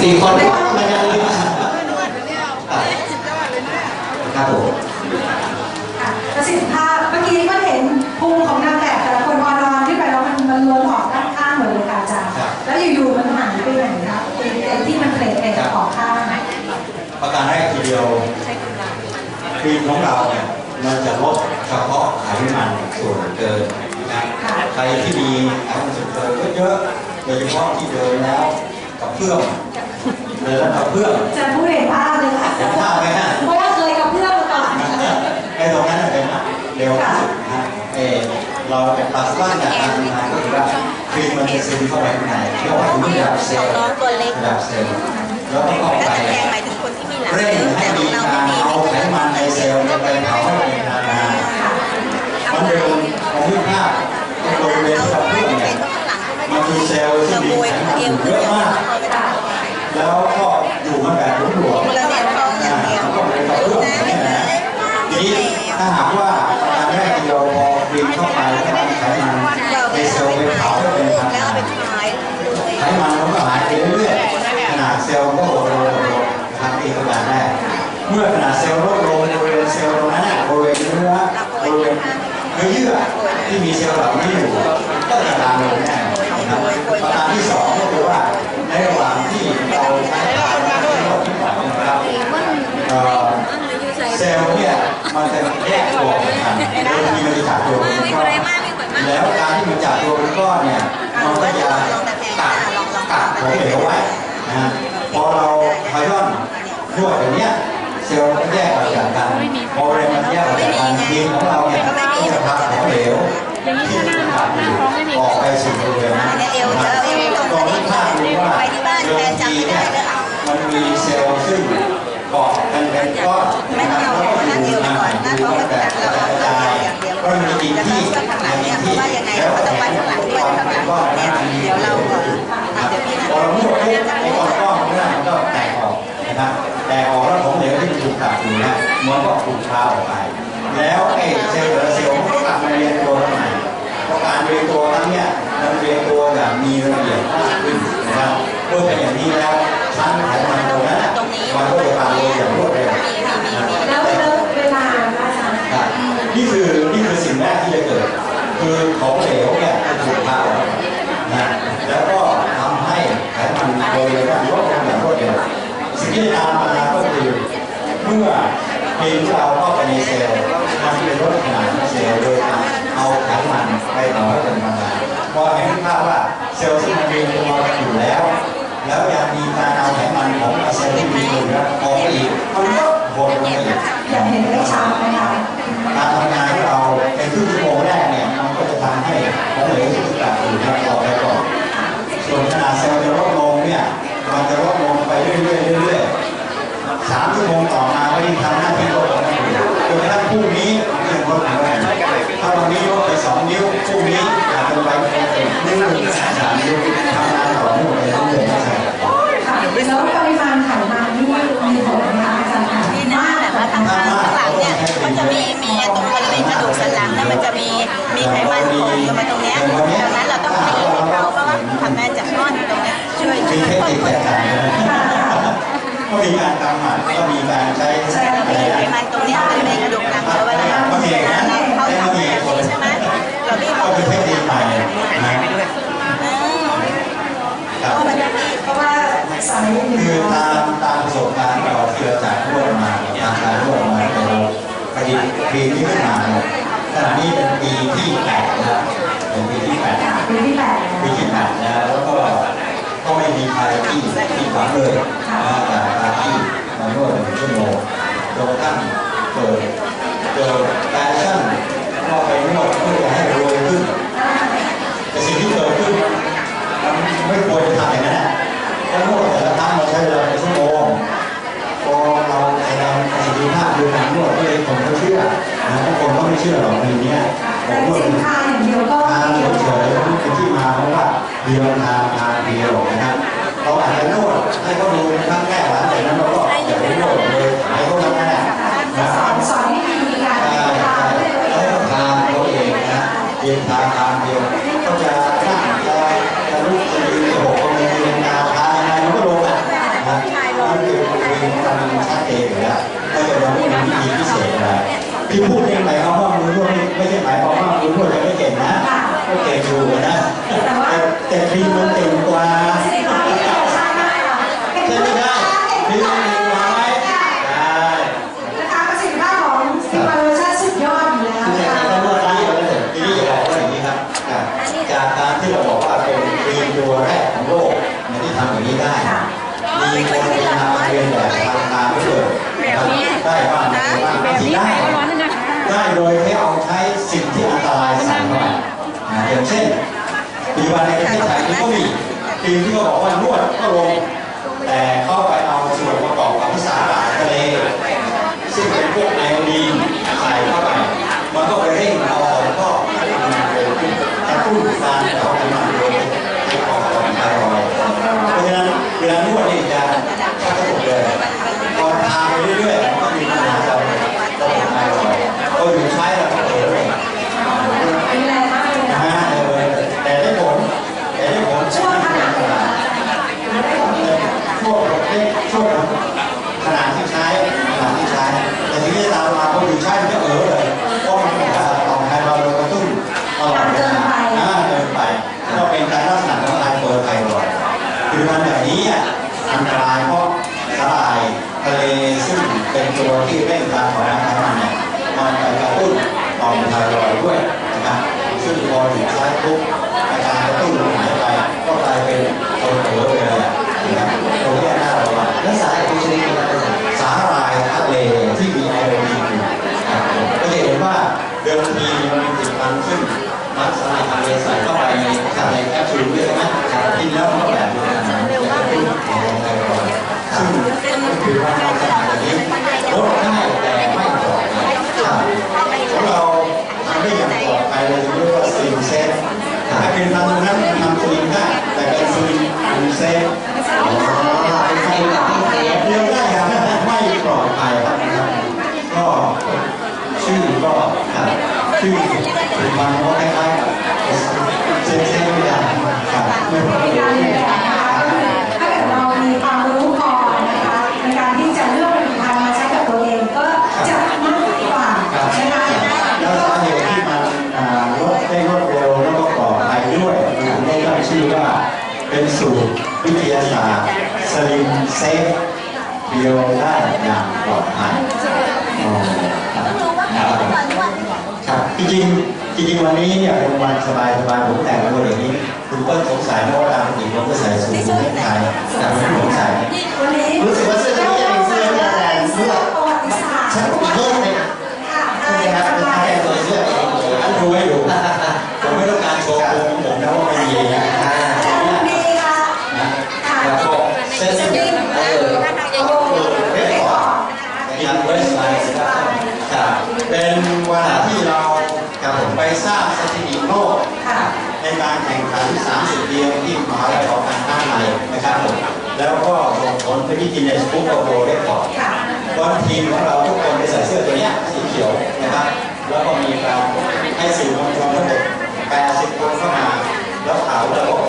สี่คนก็ไม่ได้เลยครับผมประสิทธิภาพเมื่อกี้ก็เห็นพุงของนางแบบแต่ละคนพอนอนขึ้นไปแล้วมันมันล้นออกด้านข้างหมดเลยค่ะอาจารย์แล้วอยู่ๆมันหายไปไหนครับไอ้ที่มันเปลดๆออกข้างประการแรกทีเดียวครีมของเราเนี่ยมันจะลดเฉพาะไขมันส่วนเกินนะใครที่มีไขมันส่วนเกินเยอะๆโดยเฉพาะที่เดินแล้วกับเพื่อมเดินแล้วกับเพื่อมจะพูดเห็นภาพเลยค่ะเห็นภาพไหมฮะเพราะว่าเคยกับเพื่อนมาก่อนไอ้ตรงนั้นเป็นเร็วที่สุดนะเออเราเป็นปัสสาวะจากการทำงานะก็คือว่าครีมมันจะซึมเข้าไปข้างในเรียกว่าถึงระดับเซลล์ระดับเซลล์แล้วก็เข้าถ้าไปเร่งให้มีการเอาไขมันในเซลล์ไปเผาให้เป็นพลังงานมันเป็นของที่ภาพบริเวณที่เราเพื่อนเนี่ยมันคือเซลล์ที่มีไขมันเยคืออะมาก เราไม่ได้ แล้วก็าแบบหลวมๆเราเนี่ยท้องอย่าก็เลยเพื่อมเนี่ยนะทีนี้ถ้าหากว่าการแรกที่เราพอครีมเข้าไปแล้วมันไขมันในเซลล์ไปเผาให้เป็นพลังแล้วไปนขายไขมันมันก็หายไปเรื่อยๆขนาดเซลล์ก็หดลงหดลงนะครับนี่คือการแรกเมื่อขนาดเซลล์ลดลงบริเวณเซลล์ตรงนั้นบริเวณเนื้อบริเวณเนื้อเยื่อที่มีเซลล์เหล่านี้อยู่ก็จะลามลงแน่นะครับประการที่สองก็คือว่าในระหว่างที่เราใช้ถ่ายและใช้รถที่ปล่อยนะครับเอ่อเซลล์เนี่ย มันจะแยกตัวออกจากกันบางทีมันจะจับตัวเป็นก้อนแล้วการที่มันจับตัวเป็นก้อนเนี่ยมันก็จะตัดตัดของเหลวไว้นะพอเราพายอนนวดอย่างเนี้ยเซลล์มันแยกออกจากกันพอเวลามันแยกออกจากกันทีมของเราเนี่ยก็จะพาของเหลวที่มันขาดอยู่ออกไปสู่บริเวณนั้นนะตรงลองนี้ภาพดูว่าเดิแฟมนจำทีไม่เนี่ยเลยมันมีเซลล์ซึ่งเกาะกันเป็นก้อน ไม่ต้องเอาก็หน้าอเอวยู่ไปห่างก่อาอยู่ท้องกันไม่แบบตัดเราระเอาจายอย่างเดียวก็มีกินแล้วที่ก็ข้างหลังเนี่ยเพราะว่ายังไงเราต้องไปข้างหลังด้วยข้างหลังเนี่ยเดี๋ยวเราเดี๋ยวพี่นะพอเนวดปุ๊บไอ้ก้อนก้อนๆเนี่ยมันก็แตกออกนะครับแตกออกแล้วของเหลวที่ถูกตัดอยู่นี่ยมันก็ถูกพาออกไป แล้วไอ้เซลล์แต่ละเซลล์มันก็กลับมาเรียนตัวใหม่เพราะการเรียนตัวครั้งเนี่ยมันเรียนตัวอย่างมีระเบียบมากขึ้นนะครับเมื่อเป็นอย่างนี้แล้วชั้นไขมันตรงนั้นมันก็จะตามลงอย่างรวดเร็ว มีมีมีมี แล้วแล้วเวลาอาจารย์ ครับนี่คือนี่คือสิ่งแรกที่จะเกิด คือของเหลวเนี่ยจะถูกพาออกนะแล้วก็ทำให้ไขมันโดยรวมลดลงอย่างรวดเร็วสิ่งที่ตามมาก็คือเมื่อ เพลงที่เราเข้าไปในเซลล์มันเป็นลดขนาดเซลล์โดยการเอาไขมันไปต่อให้เป็นพลังงานพอเห็นภาพว่าเซลล์ที่มันเรีตัวอยู่แล้ว แล้วยังมีการเอาไขมันของเซลล์ที่มีอยู่แล้วออกไปอีกมันก็วนลงไปอีกอย่ากเห็นได้ชัดไหมคะการทำงานของเราในครึ่งชั่วโมงแรกเนี่ยมันก็จะทำให้ของเหลว ก็ยังลดลงถ้าวันนี้ลดไปสองนิ้วพรุ่งนี้อาจจะไปนิ้วหนึ่งสามนิ้วทำงานต่อเนื่องไปเรื่อยๆนะครับค่ะแล้วปริมาณไขมันที่มีผลไหมคะอาจารย์คะที่หน้าแหละว่าทางข้างหลังเนี่ยมันจะมีมีตรงบริเวณกระดูกสันหลังเนี่ยมันจะมีมีไขมันโผล่อยู่มาตรงเนี้ยดังนั้นเราต้องให้เขาเพราะว่าทำงานจากก้อนตรงเนี้ยช่วยช่วยเทคป้องนิคกัแตนกต่างกันก็มีการทำหมันก็มีการใช้อะไรไขนมันตรงเนี้ยมันเป็นกระดูกหลังเราเวลาเราเข้าทำแบบนี้ใช่ไหมเรารีบ ก็ เอา คือเทคนิคใหม่นะ เออ ครับ เพราะว่าสายหนึ่ง คือตามตามประสบการณ์เราที่เราจากทั่วมาทางการทั่วมาต่เราประดิษฐ์ปีนี้ขึ้นมาเนี่ยขณะนี้เป็นปีที่แปดแล้วเป็นปีที่แปดปีที่แปดปีที่แปดแล้วแล้วก็ก็ไม่มีใครที่ที่หวังเลยนะจากการที่มานวหนึ่งชั่วโมงจนกระทั่งเกิดเกิดแฟชั่นก็ไปนวดเพื่อให้รวยขึ้นแต่สิ่งที่เกิดขึ้นมันไม่ควร ชื่อหรอกในนี้ผมก็สินค้าอย่างเดียวก็ทาเฉยๆนี่คือที่มาเพราะว่าเดียวทานทาเดียวนะครับเราอาจจะนวดให้เขาดูครั้งแรกหลังจากนั้นเราก็อย่าไนวดเลยให้เขาแน่สอนสอนให้มีการทานแล้วทานตัวเองนะเดียวทานทาเดียวก็จะนั่งจะจะลุกจะยืนจะหกจะมีนาทานอะไรมันก็ลงอะนะนั่นเป็นความชัดเจนอยู่แล้วก็จะเป็มีพิเศษ ที่พูดเองหมความว่ามือพวกนี้ไม่ใช่หมายความว่ามือพวกจะไม่เก่งนะไม่เก่งอยู่นะ แต่ทีมมันเก่งกว่า เช่นปับันในประเทศไทยก็มีทีมที่เขาบอกว่านวดก็ลงแต่เข้าไปเอาส่วนประกอบของภาษาหายทะเลซึ่งเป็นพวกไอโอดีนใส่เข้าไป มันก็ไปเร่งเออกแล้วก็ให้ทำงานเร็วขึ้นกระตุ้นการเผาทำงาเร็วของไอรอยเพราะฉะนั้นเวลานวดนี่จะ็นตัวที่เร่งตารเผาผลาญไขมันเนมันไปกระตุ้นต่อมไทรอยด้วยนะครับซึ่งพอถึงท้ายปุ๊บอาการกระตุ้นลมหายใจก็กลายเป็นคนเผลอไปเลยนะครับ ทำตรงนั้นทำสลิงได้แต่เป็นสลิอันเซฟอ๋อเป็นสลิงที่เซฟเลี้ยวได้ครับไม่ปลอดภัยครับะคชื่อก็ชื่อมันก็คล้ายๆกับเซนเซนไม่ได้ครับ เดียวได้อย่างปลอดภัยจริงจริงวันนี้เนี่ยเป็นวันสบายสบายผมแต่งตัวอย่างนี้ สบายครับเป็นวันที่เรากับผมไปทราบสถิติโลกในการแข่งขัน 30 เดียวที่มหาวิทยาลัยการท่าไในนะครับผมแล้วก็ส่ผลไปที่กินเนสบุ๊กโอโลได้ก่อร์ดเพราะทีมของเราทุกคนไปใส่เสื้อตัวนี้สีเขียวนะครับ แล้วก็มีการให้สื่อมวลชนทั้งหมด80คนเข้ามา แล้วขาวเราก็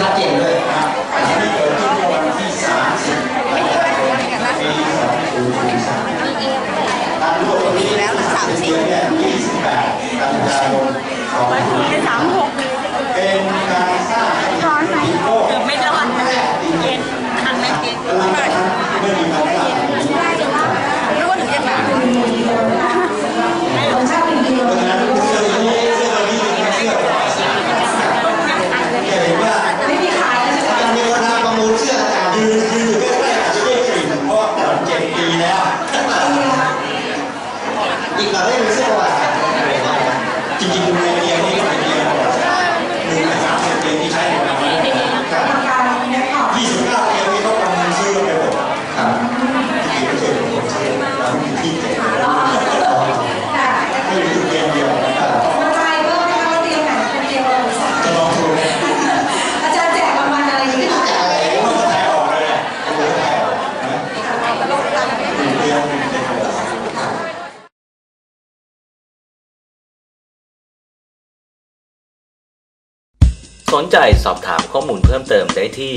ชัดเจนเลย นใจสอบถามข้อมูลเพิ่มเติมได้ที่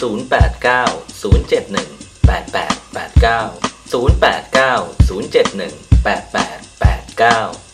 089 071 8889 089 071 8889